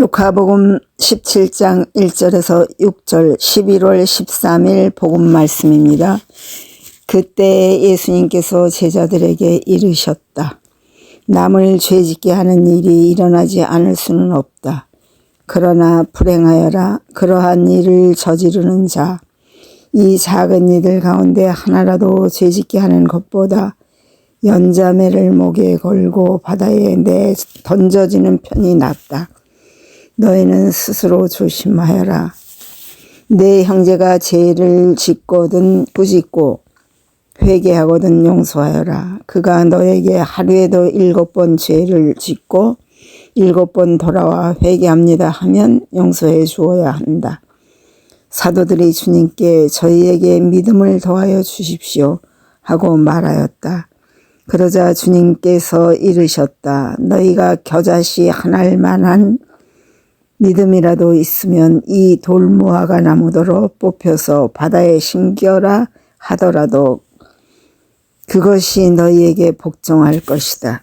루카복음 17장 1절에서 6절 11월 13일 복음 말씀입니다. 그때 예수님께서 제자들에게 이르셨다. 남을 죄짓게 하는 일이 일어나지 않을 수는 없다. 그러나 불행하여라 그러한 일을 저지르는 자, 이 작은 이들 가운데 하나라도 죄짓게 하는 것보다 연자매를 목에 걸고 바다에 내 던져지는 편이 낫다. 너희는 스스로 조심하여라. 내 형제가 죄를 짓거든 꾸짖고 회개하거든 용서하여라. 그가 너에게 하루에도 일곱 번 죄를 짓고 일곱 번 돌아와 회개합니다 하면 용서해 주어야 한다. 사도들이 주님께 저희에게 믿음을 더하여 주십시오 하고 말하였다. 그러자 주님께서 이르셨다. 너희가 겨자씨 하나일 만한 믿음이라도 있으면 이 돌무화과 나무도로 뽑혀서 바다에 심겨라 하더라도 그것이 너희에게 복종할 것이다.